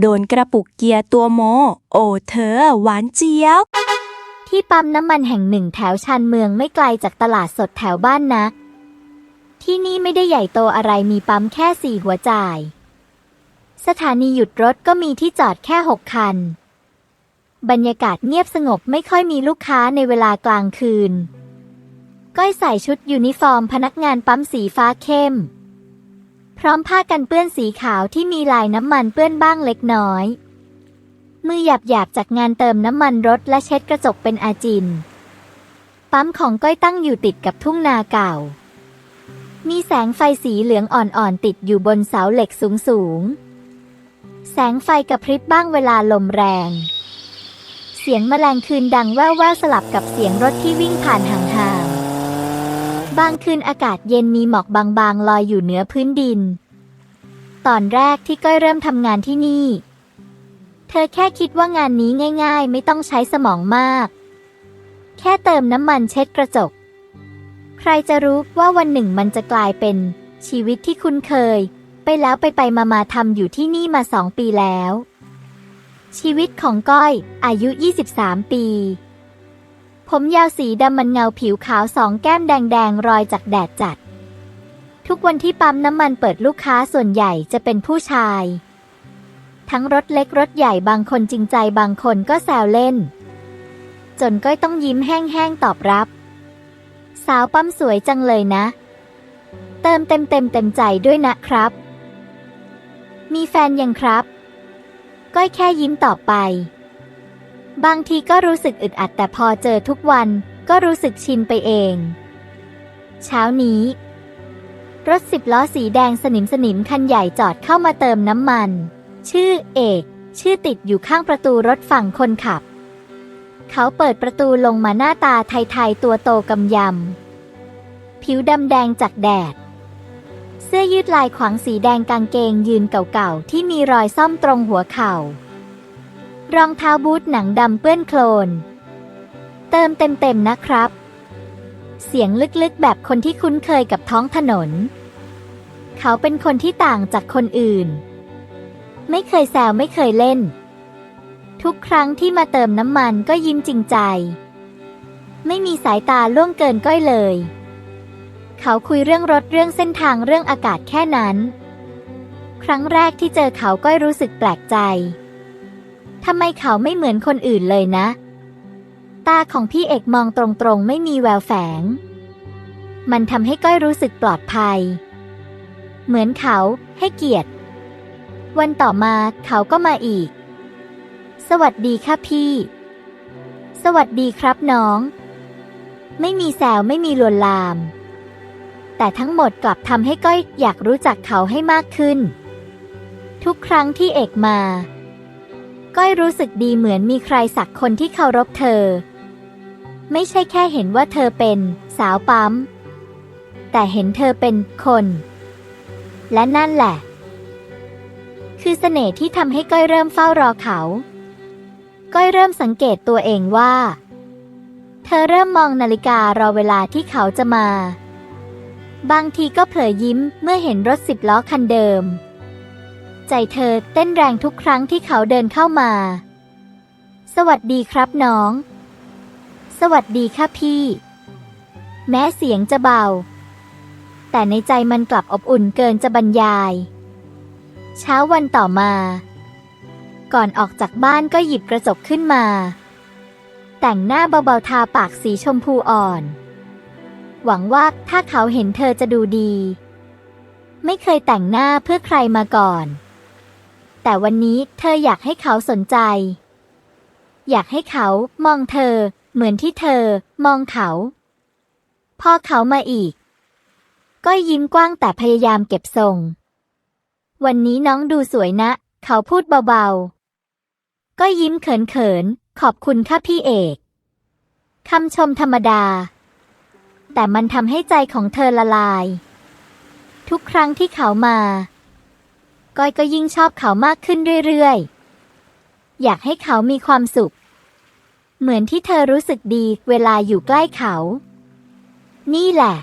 โดนกระปุกเกียร์ตัวโม โอ้เธอหวานเจี๊ยบที่ปั๊มน้ำมันแห่งหนึ่งแถวชานเมืองไม่ไกลจากตลาดสดแถวบ้านนักที่นี่ไม่ได้ใหญ่โตอะไรมีปั๊มแค่สี่หัวจ่าย สถานีหยุดรถก็มีที่จอดแค่หกคัน บรรยากาศเงียบสงบไม่ค่อยมีลูกค้าในเวลากลางคืน ก้อยใส่ชุดยูนิฟอร์มพนักงานปั๊มสีฟ้าเข้ม พร้อมผ้ากันเปื้อนสีขาวที่มีลายน้ำมันเปื้อนบ้างเล็กน้อย มือหยาบๆจากงานเติมน้ำมันรถและเช็ดกระจกเป็นอาจิน ปั๊มของก้อยตั้งอยู่ติดกับทุ่งนาเก่า มีแสงไฟสีเหลืองอ่อนๆติดอยู่บนเสาเหล็กสูงๆ แสงไฟกระพริบบ้างเวลาลมแรง เสียงแมลงคืนดังแว่วๆสลับกับเสียงรถที่วิ่งผ่านห่างๆ บางคืนอากาศเย็นมีหมอกบางๆ ลอยอยู่เหนือพื้นดิน ตอนแรกที่ก้อยเริ่มทำงานที่นี่ เธอแค่คิดว่างานนี้ง่าย ๆ ไม่ต้องใช้สมองมาก แค่เติมน้ำมันเช็ดกระจก ใครจะรู้ว่าวันหนึ่งมันจะกลายเป็น ชีวิตที่คุ้นเคย ไปแล้วไปไปมามาทำอยู่ที่นี่มาสองปีแล้ว ชีวิตของก้อย อายุ 23 ปี ผมยาวสีดำมันเงาผิวขาวสองแก้มแดงๆ รอยจากแดดจัด ทุกวันที่ปั๊มน้ำมันเปิดลูกค้าส่วนใหญ่จะเป็นผู้ชาย ทั้งรถเล็กรถใหญ่บางคนจริงใจบางคนก็แซวเล่น จนก้อยต้องยิ้มแห้งๆ ตอบรับ สาวปั๊มสวยจังเลยนะ เติมเต็มเต็มเต็มใจด้วยนะครับ มีแฟนยังครับ ก้อยแค่ยิ้มตอบไป บางทีก็รู้สึกอึดอัดแต่พอเจอทุกวันก็รู้สึกชินไปเอง เช้านี้ รถสิบล้อสีแดงสนิมสนิมคันใหญ่จอดเข้ามาเติมน้ำมัน ชื่อเอก ชื่อติดอยู่ข้างประตูรถฝั่งคนขับ เขาเปิดประตูลงมาหน้าตาไทยๆตัวโตกำยำ ผิวดำแดงจากแดด เสื้อยืดลายขวางสีแดงกางเกงยืนเก่าๆที่มีรอยซ่อมตรงหัวเข่า รองเท้าบูทหนังดำเปื้อนโคลน เติมเต็มๆนะครับ เสียงลึกๆแบบคนที่คุ้นเคยกับท้องถนน เขาเป็นคนที่ต่างจากคนอื่น ไม่เคยแซวไม่เคยเล่น ทุกครั้งที่มาเติมน้ำมันก็ยิ้มจริงใจ ไม่มีสายตาล่วงเกินก้อยเลย เขาคุยเรื่องรถเรื่องเส้นทางเรื่องอากาศแค่นั้น ครั้งแรกที่เจอเขาก้อยรู้สึกแปลกใจ ทำไมเขาไม่เหมือนคนอื่นเลยนะ ตาของพี่เอกมองตรงๆ ไม่มีแววแฝง มันทำให้ก้อยรู้สึกปลอดภัย เหมือนเขาให้เกียรติ วันต่อมาเขาก็มาอีก สวัสดีค่ะพี่ สวัสดีครับน้อง ไม่มีแซวไม่มีลวนลาม แต่ทั้งหมดกลับทำให้ก้อยอยากรู้จักเขาให้มากขึ้น ทุกครั้งที่เอกมา ก้อยรู้สึกดีเหมือนมีใครสักคนที่เคารพเธอ ไม่ใช่แค่เห็นว่าเธอเป็นสาวปั๊ม แต่เห็นเธอเป็นคน และนั่นแหละ คือเสน่ห์ที่ทำให้ก้อยเริ่มเฝ้ารอเขา ก้อยเริ่มสังเกตตัวเองว่า เธอเริ่มมองนาฬิการอเวลาที่เขาจะมา บางทีก็เผลอยิ้มเมื่อเห็นรถสิบล้อคันเดิม ใจเธอเต้นแรงทุกครั้งที่เขาเดินเข้ามา สวัสดีครับน้อง สวัสดีค่ะพี่ แม้เสียงจะเบา แต่ในใจมันกลับอบอุ่นเกินจะบรรยาย เช้าวันต่อมา ก่อนออกจากบ้านก็หยิบกระจกขึ้นมา แต่งหน้าเบาๆทาปากสีชมพูอ่อน หวังว่าถ้าเขาเห็นเธอจะดูดีไม่เคยแต่งหน้าเพื่อใครมาก่อน แต่วันนี้เธออยากให้เขาสนใจ อยากให้เขามองเธอ เหมือนที่เธอ มองเขา พอเขามาอีก ก็ยิ้มกว้างแต่พยายามเก็บทรง วันนี้น้องดูสวยนะ เขาพูดเบาๆ ก็ยิ้มเขินๆ ขอบคุณค่ะพี่เอกคำชมธรรมดา แต่มันทำให้ใจของเธอละลาย ทุกครั้งที่เขามา ก้อยก็ยิ่งชอบเขามากขึ้นเรื่อยๆ อยากให้เขามีความสุข เหมือนที่เธอรู้สึกดีเวลาอยู่ใกล้เขา นี่แหละ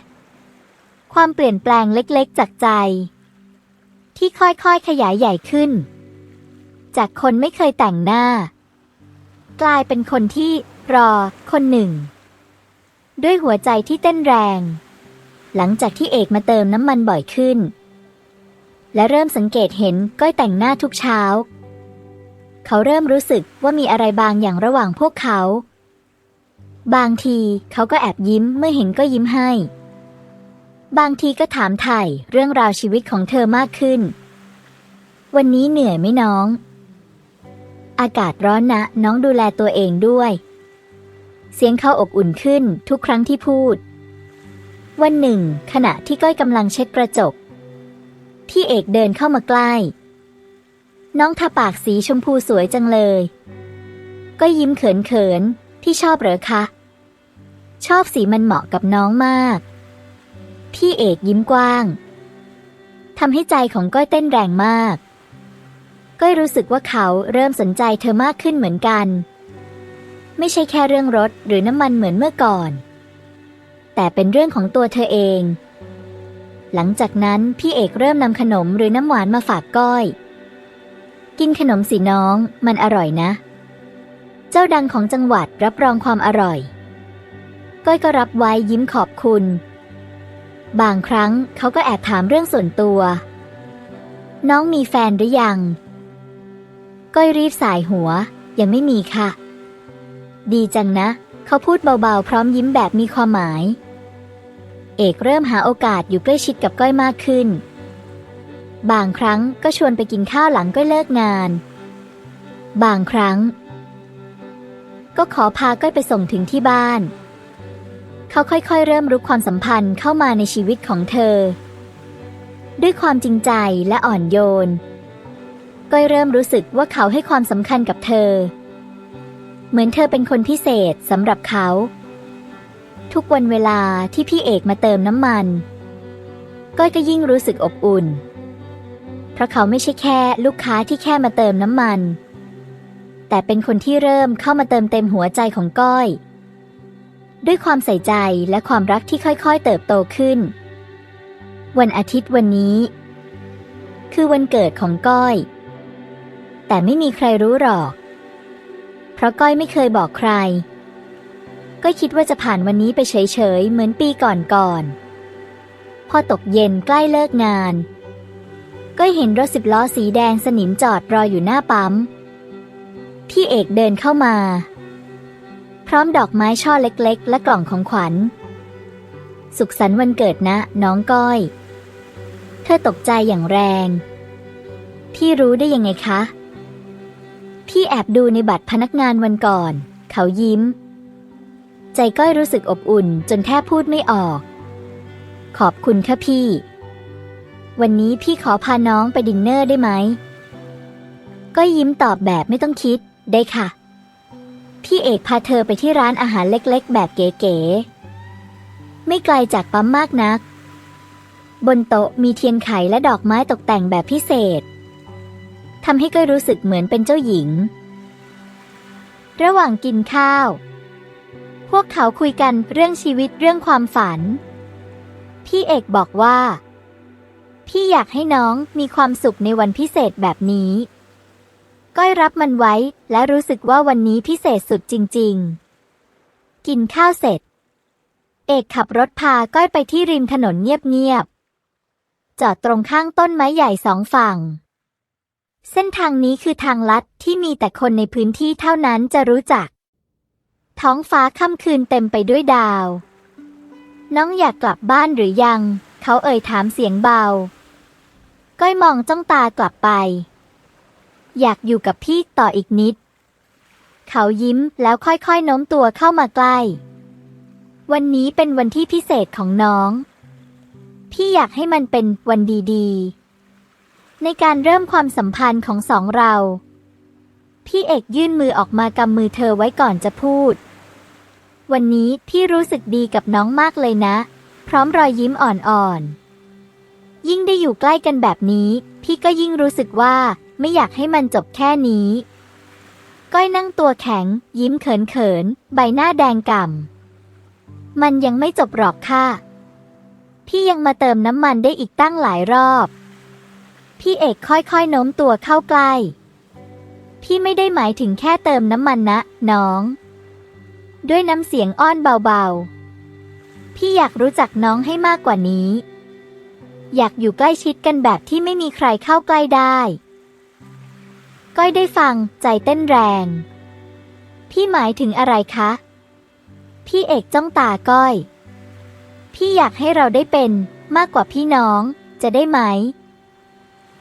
ความเปลี่ยนแปลงเล็กๆจากใจ ที่ค่อยๆขยายใหญ่ขึ้น จากคนไม่เคยแต่งหน้า กลายเป็นคนที่รอคนหนึ่ง ด้วยหัวใจที่เต้นแรง หลังจากที่เอกมาเติมน้ำมันบ่อยขึ้น และเริ่มสังเกตเห็นก้อยแต่งหน้าทุกเช้า เขาเริ่มรู้สึกว่ามีอะไรบางอย่างระหว่างพวกเขา บางทีเขาก็แอบยิ้มเมื่อเห็นก็ยิ้มให้ บางทีก็ถามไถ่เรื่องราวชีวิตของเธอมากขึ้น วันนี้เหนื่อยไหมน้อง อากาศร้อนนะน้องดูแลตัวเองด้วย เสียงเขาอบอุ่นขึ้นทุกครั้งที่พูด วันหนึ่ง ขณะที่ก้อยกำลังเช็ดกระจก พี่เอกเดินเข้ามาใกล้ น้องทาปากสีชมพูสวยจังเลย ก็ยิ้มเขินๆที่ชอบเหรอคะ ชอบสีมันเหมาะกับน้องมาก พี่เอกยิ้มกว้างทำให้ใจของก้อยเต้นแรงมาก ก้อยรู้สึกว่าเขาเริ่มสนใจเธอมากขึ้นเหมือนกัน ไม่ใช่แค่เรื่องรถหรือน้ำมันเหมือนเมื่อก่อน แต่เป็นเรื่องของตัวเธอเอง หลังจากนั้นพี่เอกเริ่มนำขนมหรือน้ำหวานมาฝากก้อย กินขนมสิน้องมันอร่อยนะ เจ้าดังของจังหวัดรับรองความอร่อย ก้อยก็รับไว้ยิ้มขอบคุณ บางครั้งเขาก็แอบถามเรื่องส่วนตัว น้องมีแฟนหรือยัง ก้อยรีบสายหัว ยังไม่มีค่ะ ดีจังนะ เขาพูดเบาๆ พร้อมยิ้มแบบมีความหมาย เอกเริ่มหาโอกาสอยู่ใกล้ชิดกับก้อยมากขึ้น บางครั้งก็ชวนไปกินข้าวหลังก้อยเลิกงาน บางครั้ง ก็ขอพาก้อยไปส่งถึงที่บ้าน เขาค่อยๆ เริ่มรู้ความสัมพันธ์เข้ามาในชีวิตของเธอ ด้วยความจริงใจและอ่อนโยน ก้อยเริ่มรู้สึกว่าเขาให้ความสำคัญกับเธอ เหมือนเธอเป็นคนพิเศษสำหรับเขา ทุกวันเวลาที่พี่เอกมาเติมน้ำมัน ก้อยก็ยิ่งรู้สึกอบอุ่น เพราะเขาไม่ใช่แค่ลูกค้าที่แค่มาเติมน้ำมัน แต่เป็นคนที่เริ่มเข้ามาเติมเต็มหัวใจของก้อย ด้วยความใส่ใจและความรักที่ค่อยๆ เติบโตขึ้น วันอาทิตย์วันนี้ คือวันเกิดของก้อย แต่ไม่มีใครรู้หรอก เพราะก้อยไม่เคยบอกใคร ก็คิดว่าจะผ่านวันนี้ไปเฉยๆ เหมือนปีก่อนๆ พอตกเย็นใกล้เลิกงาน ก็เห็นรถสิบล้อสีแดงสนิมจอดรออยู่หน้าปั๊ม พี่เอกเดินเข้ามา พร้อมดอกไม้ช่อเล็กๆ และกล่องของขวัญ สุขสันต์วันเกิดนะ น้องก้อย เธอตกใจอย่างแรง พี่รู้ได้ยังไงคะ พี่แอบดูในบัตรพนักงานวันก่อน เขายิ้ม ใจก้อยรู้สึกอบอุ่นจนแทบพูดไม่ออก ขอบคุณค่ะพี่ วันนี้พี่ขอพาน้องไปดินเนอร์ได้ไหม ก้อยยิ้มตอบแบบไม่ต้องคิด ได้ค่ะ พี่เอกพาเธอไปที่ร้านอาหารเล็กๆ แบบเก๋ๆ ไม่ไกลจากปั๊มมากนัก บนโต๊ะมีเทียนไขและดอกไม้ตกแต่งแบบพิเศษทำให้ก้อยรู้สึกเหมือนเป็นเจ้าหญิง ระหว่างกินข้าว พวกเขาคุยกันเรื่องชีวิตเรื่องความฝัน พี่เอกบอกว่า พี่อยากให้น้องมีความสุขในวันพิเศษแบบนี้ ก้อยรับมันไว้และรู้สึกว่าวันนี้พิเศษสุดจริง ๆ กินข้าวเสร็จ เอกขับรถพาก้อยไปที่ริมถนนเงียบๆจอดตรงข้างต้นไม้ใหญ่สองฝั่ง เส้นทางนี้คือทางลัดที่มีแต่คนในพื้นที่เท่านั้นจะรู้จัก ท้องฟ้าค่ำคืนเต็มไปด้วยดาว น้องอยากกลับบ้านหรือยัง เขาเอ่ยถามเสียงเบา ก้อยมองจ้องตากลับไป อยากอยู่กับพี่ต่ออีกนิด เขายิ้มแล้วค่อยๆโน้มตัวเข้ามาใกล้ วันนี้เป็นวันที่พิเศษของน้อง พี่อยากให้มันเป็นวันดีๆ ในการเริ่มความสัมพันธ์ของสองเรา พี่เอกยื่นมือออกมากำมือเธอไว้ก่อนจะพูด วันนี้พี่รู้สึกดีกับน้องมากเลยนะ พร้อมรอยยิ้มอ่อนๆ ยิ่งได้อยู่ใกล้กันแบบนี้ พี่ก็ยิ่งรู้สึกว่าไม่อยากให้มันจบแค่นี้ ก้อยนั่งตัวแข็ง ยิ้มเขินๆ ใบหน้าแดงก่ำ มันยังไม่จบหรอกค่ะ พี่ยังมาเติมน้ำมันได้อีกตั้งหลายรอบ พี่เอกค่อยๆโน้มตัวเข้าใกล้ พี่ไม่ได้หมายถึงแค่เติมน้ำมันนะ น้อง ด้วยน้ำเสียงอ้อนเบาๆ พี่อยากรู้จักน้องให้มากกว่านี้ อยากอยู่ใกล้ชิดกันแบบที่ไม่มีใครเข้าใกล้ได้ ก้อยได้ฟังใจเต้นแรง พี่หมายถึงอะไรคะ พี่เอกจ้องตาก้อย พี่อยากให้เราได้เป็นมากกว่าพี่น้อง จะได้ไหม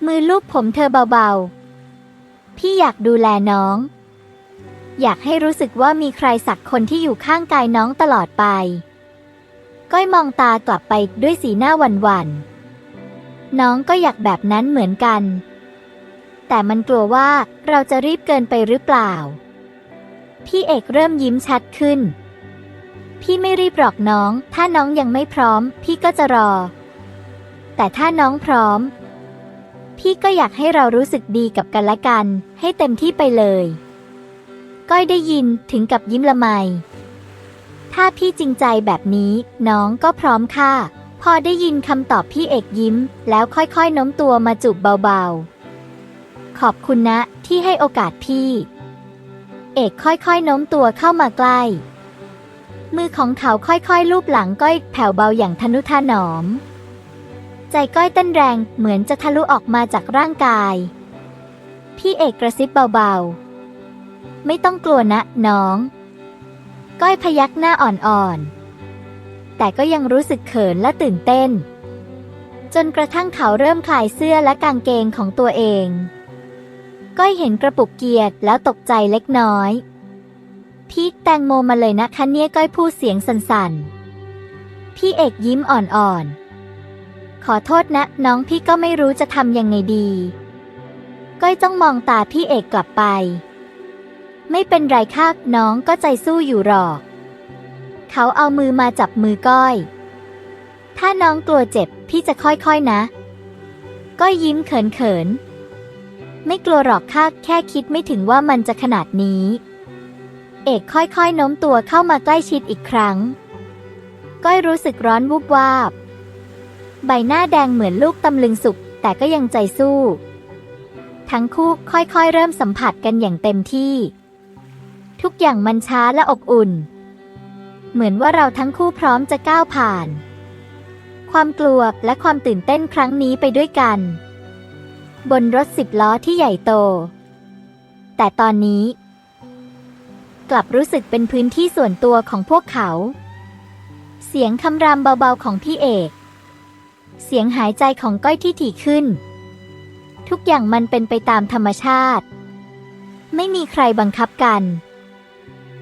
มือลูบผมเธอเบาๆ พี่อยากดูแลน้อง อยากให้รู้สึกว่ามีใครสักคนที่อยู่ข้างกายน้องตลอดไป ก้อยมองตากลับไปด้วยสีหน้าหวั่นๆ น้องก็อยากแบบนั้นเหมือนกัน แต่มันกลัวว่าเราจะรีบเกินไปหรือเปล่า พี่เอกเริ่มยิ้มชัดขึ้น พี่ไม่รีบหรอกน้อง ถ้าน้องยังไม่พร้อม พี่ก็จะรอ แต่ถ้าน้องพร้อม พี่ก็อยากให้เรารู้สึกดีกับกันและกัน ให้เต็มที่ไปเลย ก้อยได้ยินถึงกับยิ้มละไม ถ้าพี่จริงใจแบบนี้น้องก็พร้อมค่ะ พอได้ยินคำตอบพี่เอกยิ้ม แล้วค่อยๆโน้มตัวมาจูบเบาๆ ขอบคุณนะที่ให้โอกาสพี่ เอกค่อยๆโน้มตัวเข้ามาใกล้ มือของเขาค่อยๆลูบหลังก้อยแผ่วเบาอย่างทนุถนอม ใจก้อยเต้นแรงเหมือนจะทะลุออกมาจากร่างกาย พี่เอกกระซิบเบาๆ ไม่ต้องกลัวนะน้อง ก้อยพยักหน้าอ่อนๆ แต่ก็ยังรู้สึกเขินและตื่นเต้น จนกระทั่งเขาเริ่มคลายเสื้อและกางเกงของตัวเอง ก้อยเห็นกระปุกเกียร์แล้วตกใจเล็กน้อย พี่แตงโมมาเลยนะคะเนี่ยก้อยพูดเสียงสั่นๆ พี่เอกยิ้มอ่อนๆ ขอโทษนะ น้องพี่ก็ไม่รู้จะทำยังไงดี ก้อยจ้องมองตาพี่เอกกลับไป ไม่เป็นไรค่ะน้องก็ใจสู้อยู่หรอก เขาเอามือมาจับมือก้อย ถ้าน้องกลัวเจ็บพี่จะค่อยๆนะ ก้อยยิ้มเขินๆ ไม่กลัวหรอกค่ะแค่คิดไม่ถึงว่ามันจะขนาดนี้ เอกค่อยๆโน้มตัวเข้ามาใกล้ชิดอีกครั้ง ก้อยรู้สึกร้อนวุบวาบ ใบหน้าแดงเหมือนลูกตำลึงสุก แต่ก็ยังใจสู้ ทั้งคู่ค่อยๆ เริ่มสัมผัสกันอย่างเต็มที่ ทุกอย่างมันช้าและอบอุ่น เหมือนว่าเราทั้งคู่พร้อมจะก้าวผ่าน ความกลัวและความตื่นเต้นครั้งนี้ไปด้วยกัน บนรถสิบล้อที่ใหญ่โต แต่ตอนนี้ กลับรู้สึกเป็นพื้นที่ส่วนตัวของพวกเขา เสียงคำรามเบาๆของพี่เอก เสียงหายใจของก้อยที่ถี่ขึ้น ทุกอย่างมันเป็นไปตามธรรมชาติ ไม่มีใครบังคับกัน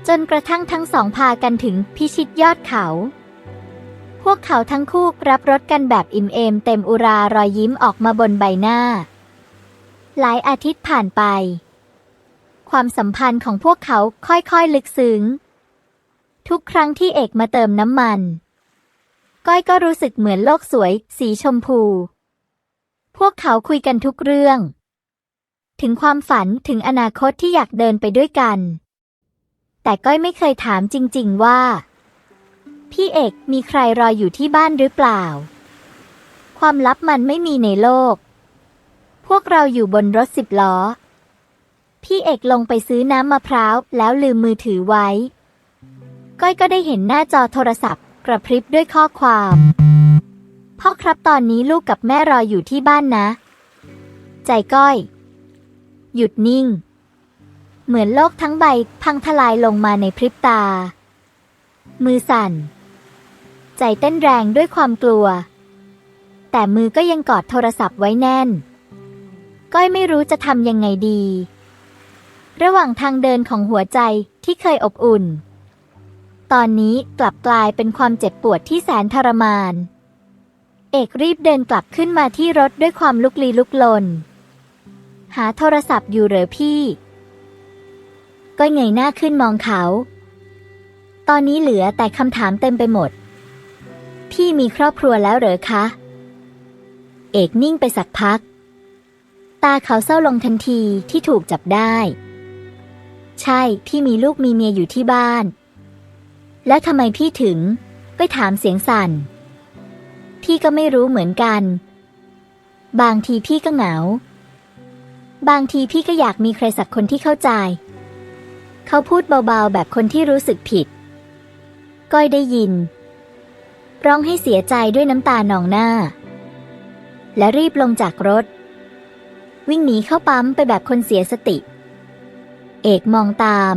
จนกระทั่งทั้งสองพากันถึงพิชิตยอดเขา พวกเขาทั้งคู่รับรถกันแบบอิ่มเอมเต็มอุรารอยยิ้มออกมาบนใบหน้า หลายอาทิตย์ผ่านไป ความสัมพันธ์ของพวกเขาค่อยๆลึกซึ้ง ทุกครั้งที่เอกมาเติมน้ำมัน ก้อยก็รู้สึกเหมือนโลกสวย สีชมพู พวกเขาคุยกันทุกเรื่อง ถึงความฝันถึงอนาคตที่อยากเดินไปด้วยกัน แต่ก้อยไม่เคยถามจริง ๆ ว่า พี่เอกมีใครรออยู่ที่บ้านหรือเปล่า ความลับมันไม่มีในโลก พวกเราอยู่บนรถสิบล้อ พี่เอกลงไปซื้อน้ำมะพร้าวแล้วลืมมือถือไว้ ก้อยก็ได้เห็นหน้าจอโทรศัพท์ กระพริบด้วยข้อความ พ่อครับตอนนี้ลูกกับแม่รออยู่ที่บ้านนะ ใจก้อย หยุดนิ่ง เหมือนโลกทั้งใบพังทลายลงมาในพริบตา มือสั่น ใจเต้นแรงด้วยความกลัว แต่มือก็ยังกอดโทรศัพท์ไว้แน่น ก้อยไม่รู้จะทำยังไงดี ระหว่างทางเดินของหัวใจที่เคยอบอุ่น ตอนนี้กลับกลายเป็นความเจ็บปวดที่แสนทรมาน เอกรีบเดินกลับขึ้นมาที่รถด้วยความลุกลี้ลุกลน หาโทรศัพท์อยู่เหรอพี่ก้อยเงยหน้าขึ้นมองเขา ตอนนี้เหลือแต่คำถามเต็มไปหมด พี่มีครอบครัวแล้วเหรอคะ เอกนิ่งไปสักพัก ตาเขาเศร้าลงทันทีที่ถูกจับได้ ใช่พี่มีลูกมีเมียอยู่ที่บ้าน แล้วทำไมพี่ถึง ไปถามเสียงสั่น พี่ก็ไม่รู้เหมือนกัน บางทีพี่ก็เหงา บางทีพี่ก็อยากมีใครสักคนที่เข้าใจ เขาพูดเบาๆแบบคนที่รู้สึกผิด ก้อยได้ยิน ร้องให้เสียใจด้วยน้ำตาหนองหน้า และรีบลงจากรถ วิ่งหนีเข้าปั๊มไปแบบคนเสียสติ เอกมองตาม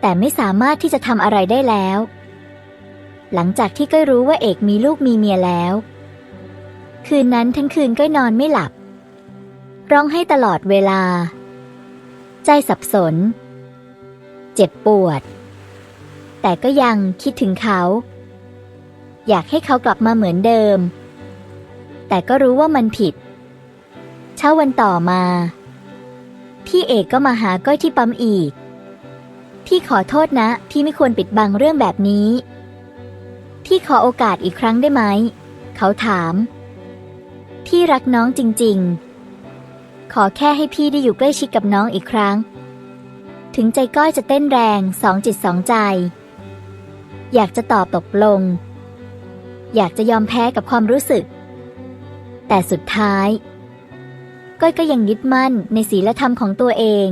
แต่ไม่สามารถที่จะทำอะไรได้แล้ว หลังจากที่ก้อยรู้ว่าเอกมีลูกมีเมียแล้ว คืนนั้นทั้งคืนก้อยนอนไม่หลับ ร้องให้ตลอดเวลา ใจสับสน เจ็บปวด แต่ก็ยังคิดถึงเขา อยากให้เขากลับมาเหมือนเดิม แต่ก็รู้ว่ามันผิด เช้าวันต่อมา พี่เอกก็มาหาก้อยที่ปั๊มอีก พี่ขอโทษนะ พี่ไม่ควรปิดบังเรื่องแบบนี้ พี่ขอโอกาสอีกครั้งได้ไหม เขาถาม พี่รักน้องจริง ๆ ขอแค่ให้พี่ได้อยู่ใกล้ชิดกับน้องอีกครั้ง ถึงใจก้อยจะเต้นแรงสองจิตสองใจ อยากจะตอบตกลง อยากจะยอมแพ้กับความรู้สึก แต่สุดท้าย ก้อยก็ยังยึดมั่นในศีลธรรมของตัวเอง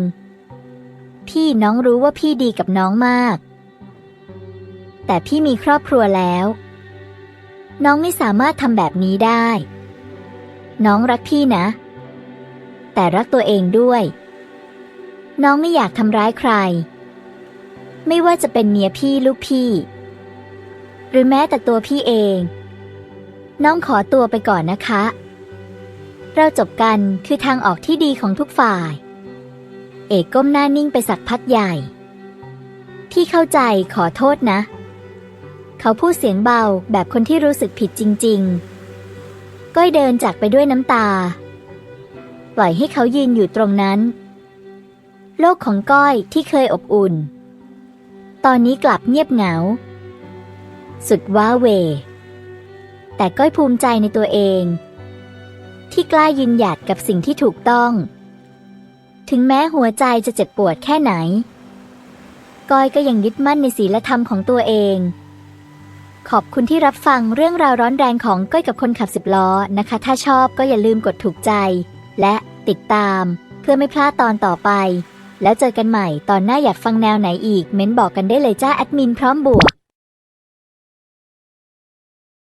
พี่น้องรู้ว่าพี่ดีกับน้องมาก แต่พี่มีครอบครัวแล้ว น้องไม่สามารถทำแบบนี้ได้ น้องรักพี่นะ แต่รักตัวเองด้วย น้องไม่อยากทำร้ายใคร ไม่ว่าจะเป็นเมียพี่ลูกพี่ หรือแม้แต่ตัวพี่เอง น้องขอตัวไปก่อนนะคะ เราจบกันคือทางออกที่ดีของทุกฝ่าย เอกก้มหน้านิ่งไปสักพักใหญ่พี่เข้าใจขอโทษนะ เขาพูดเสียงเบาแบบคนที่รู้สึกผิดจริง ๆ ก้อยเดินจากไปด้วยน้ำตา ปล่อยให้เขายืนอยู่ตรงนั้น โลกของก้อยที่เคยอบอุ่น ตอนนี้กลับเงียบเหงา สุดว้าเหวแต่ก้อยภูมิใจในตัวเอง ที่กล้ายืนหยัดกับสิ่งที่ถูกต้อง ถึงแม้หัวใจจะเจ็บปวดแค่ไหน ก้อยก็ยังยึดมั่นในศีลธรรมของตัวเอง ขอบคุณที่รับฟังเรื่องราวร้อนแรงของก้อยกับคนขับสิบล้อนะคะ ถ้าชอบก็อย่าลืมกดถูกใจ และติดตาม เพื่อไม่พลาดตอนต่อไป แล้วเจอกันใหม่ตอนหน้าอยากฟังแนวไหนอีก เม้นบอกกันได้เลยจ้าแอดมินพร้อมบวก